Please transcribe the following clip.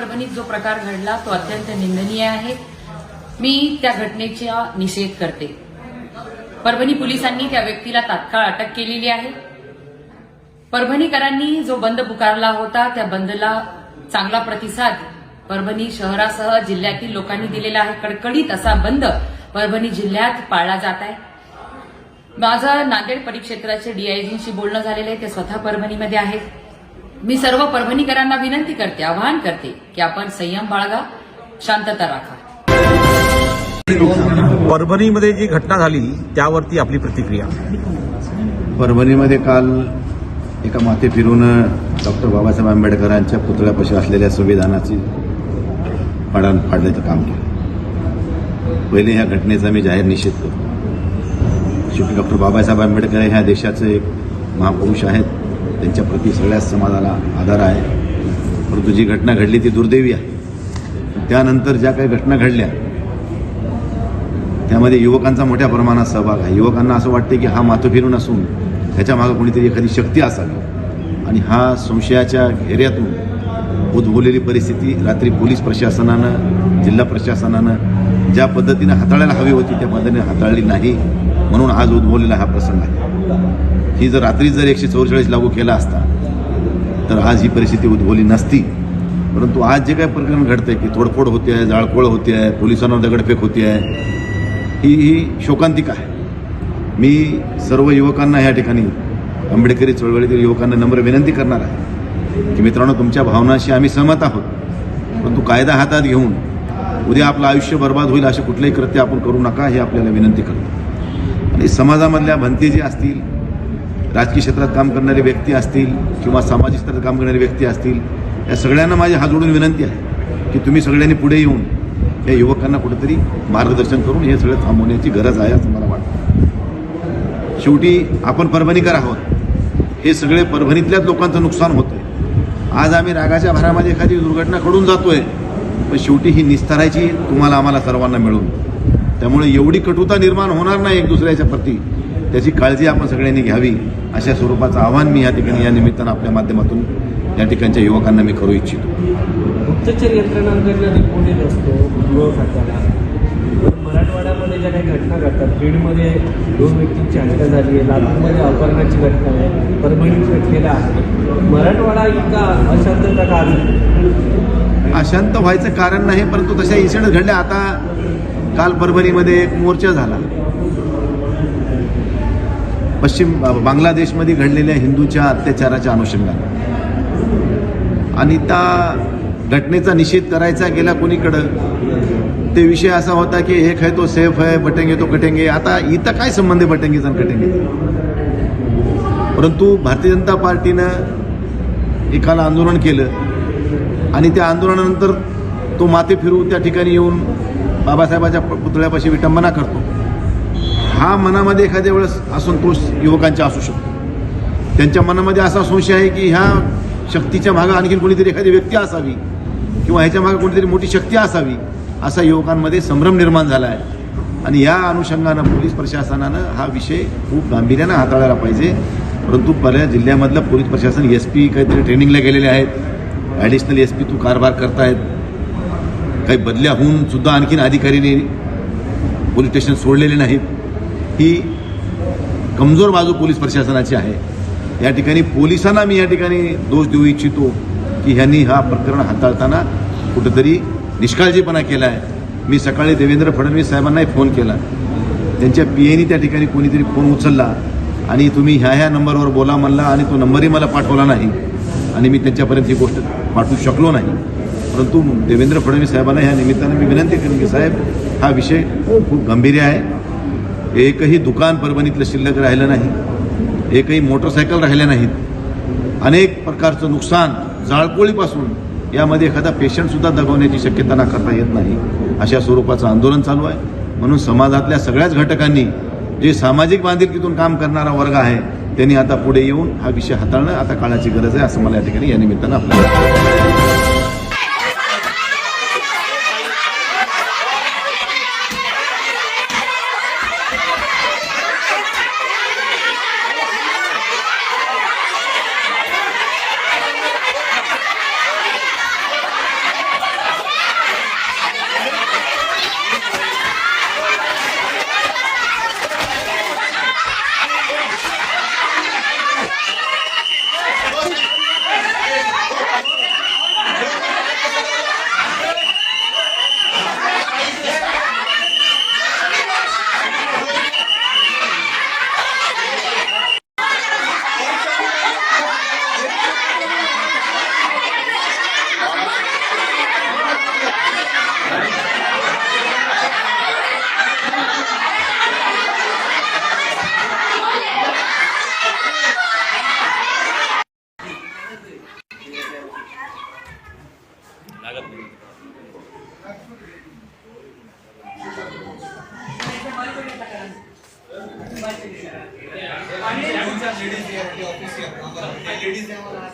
परभणीत जो प्रकार घडला तो अत्यंत निंदनीय आहे. मी त्या घटनेचा निषेध करते. परभणी पोलिसांनी त्या व्यक्तीला तात्काळ अटक केलेली आहे. परभणीकरांनी जो बंद पुकारला होता त्या बंदला चांगला प्रतिसाद परभणी शहरासह जिल्ह्यातील लोकांनी दिलेला आहे. कडकडीत असा बंद परभणी जिल्ह्यात पाळला जात आहे. माझं नांदेड परिक्षेत्राचे डीआयजींशी बोलणं झालेलं आहे. ते स्वतः परभणीमध्ये आहेत. मी सर्व परभणीकरांना विनंती करते आवाहन करते की आपण संयम बाळगा शांतता राखा. परभणीमध्ये जी घटना झाली त्यावरती आपली प्रतिक्रिया. परभणीमध्ये काल एका माते फिरून डॉक्टर बाबासाहेब आंबेडकरांच्या पुतळ्यापाशी असलेल्या संविधानाची पाडान फाडण्याचं काम केलं. पहिले ह्या घटनेचा मी जाहीर निषेध करतो. शेवटी डॉक्टर बाबासाहेब आंबेडकर हे ह्या देशाचे एक महापुरुष आहेत. त्यांच्याप्रती सगळ्याच समाजाला आधार आहे. परंतु जी घटना घडली ती दुर्दैवी आहे. त्यानंतर ज्या काही घटना घडल्या त्यामध्ये युवकांचा मोठ्या प्रमाणात सहभाग आहे. युवकांना असं वाटते की हा माथो फिरून असून ह्याच्या मागं कोणीतरी एखादी शक्ती असावी. आणि हा संशयाच्या घेऱ्यातून उद्भवलेली परिस्थिती रात्री पोलीस प्रशासनानं जिल्हा प्रशासनानं ज्या पद्धतीनं हाताळायला हवी होती त्या पद्धतीने हाताळली नाही म्हणून आज उद्भवलेला हा प्रसंग आहे. ही जर रात्री जर एकशे चौवेचाळीस लागू केला असता तर आज ही परिस्थिती उद्भवली नसती. परंतु आज जे काही प्रकरण घडतंय की तोडफोड होते आहे जाळपोळ होते आहे पोलिसांवर दगडफेक होते आहे ही ही शोकांतिका आहे. मी सर्व युवकांना ह्या ठिकाणी आंबेडकरी चळवळीतील युवकांना नम्र विनंती करणार आहे की मित्रांनो तुमच्या भावनाशी आम्ही सहमत आहोत. परंतु कायदा हातात घेऊन उद्या आपलं आयुष्य बर्बाद होईल असे कुठलेही कृत्य आपण करू नका हे आपल्याला विनंती करतो. आणि समाजामधल्या भंती जे असतील राजकीय क्षेत्रात काम करणारे व्यक्ती असतील किंवा सामाजिक क्षेत्रात काम करणारे व्यक्ती असतील या सगळ्यांना माझी हात जोडून विनंती आहे की तुम्ही सगळ्यांनी पुढे येऊन या युवकांना कुठेतरी मार्गदर्शन करून हे सगळं थांबवण्याची गरज आहे असं मला वाटतं. शेवटी आपण परभणीकर आहोत. हे सगळे परभणीतल्याच लोकांचं नुकसान होतं आज आम्ही रागाच्या भारामध्ये एखादी दुर्घटना घडून जातोय पण शेवटी ही निस्तारायची तुम्हाला आम्हाला सर्वांना मिळून. त्यामुळे एवढी कटुता निर्माण होणार नाही एक दुसऱ्याच्या प्रती. त्याची काळजी आपण सगळ्यांनी घ्यावी अशा स्वरूपाचं आव्हान मी या ठिकाणी या निमित्तानं आपल्या माध्यमातून या ठिकाणच्या युवकांना मी करू इच्छितो. गुप्तचर यंत्रणांकडनं रिपोर्ट येत असतो गृह खात्याला पण मराठवाड्यामध्ये ज्या काही घटना घडतात बीडमध्ये दोन व्यक्तींची हत्या झाली आहे लातूरमध्ये अपहरणाची घटना आहे परभणीत घडलेला आहे. मराठवाडा इतका अशांतता का अशांत व्हायचं कारण नाही परंतु तशा इन्सिडेंट घडल्या. आता काल परभणीमध्ये एक मोर्चा झाला. पश्चिम बांगलादेशमध्ये घडलेल्या हिंदूच्या अत्याचाराच्या अनुषंगाने. आणि त्या घटनेचा निषेध करायचा गेला कोणीकडं? ते विषय असा होता की एक है तो सेफ आहे बटेंगे तो कटेंगे. आता इथं काय संबंध आहे बटेंगेचा आणि कटेंगे? परंतु भारतीय जनता पार्टीनं एकाला आंदोलन केलं आणि त्या आंदोलनानंतर तो माते फिरू त्या ठिकाणी येऊन बाबासाहेबाच्या पुतळ्यापाशी विटंबना करतो. हा मनामध्ये एखाद्या वेळेस असंतोष युवकांचा असू शकतो. त्यांच्या मनामध्ये असा संशय आहे की ह्या शक्तीच्या मागं आणखीन कोणीतरी एखादी व्यक्ती असावी किंवा ह्याच्या मागं कोणीतरी मोठी शक्ती असावी असा युवकांमध्ये संभ्रम निर्माण झाला आहे. आणि या अनुषंगानं पोलीस प्रशासनानं हा विषय खूप गांभीर्यानं हाताळायला पाहिजे. परंतु बऱ्याच जिल्ह्यामधलं पोलीस प्रशासन एस पी काहीतरी ट्रेनिंगला गेलेले आहेत. ॲडिशनल एस पी तू कारभार करतायत. काही बदल्या होऊन सुद्धा आणखीन अधिकारीने पोलीस स्टेशन सोडलेले नाहीत. ही कमजोर बाजू पोलीस प्रशासनाची आहे. या ठिकाणी पोलिसांना मी या ठिकाणी दोष देऊ इच्छितो की ह्यांनी हा प्रकरण हाताळताना कुठंतरी निष्काळजीपणा केला आहे मी सकाळी देवेंद्र फडणवीस साहेबांनाही फोन केला. त्यांच्या पी एनी त्या ठिकाणी कोणीतरी फोन उचलला आणि तुम्ही ह्या ह्या नंबरवर बोला म्हणला आणि तो नंबरही मला पाठवला नाही. आणि मी त्यांच्यापर्यंत ही गोष्ट पाठवू शकलो नाही. परंतु देवेंद्र फडणवीस साहेबांना ह्या निमित्तानं मी विनंती करेन की साहेब हा विषय खूप गंभीर आहे. एकही दुकान परभणीतलं शिल्लक राहिलं नाही एकही मोटरसायकल राहिल्या नाहीत. अनेक प्रकारचं नुकसान जाळपोळीपासून यामध्ये एखादा पेशंटसुद्धा दगवण्याची शक्यता नाकारता येत नाही. अशा स्वरूपाचं आंदोलन चालू आहे. म्हणून समाजातल्या सगळ्याच घटकांनी जे सामाजिक बांधिलकीतून काम करणारा वर्ग आहे त्यांनी आता पुढे येऊन हा विषय हाताळणं आता काळाची गरज आहे असं मला या ठिकाणी या निमित्तानं आपल्याला లేడీస్ ఆఫీస్ లేడీస్ ఏమన్నా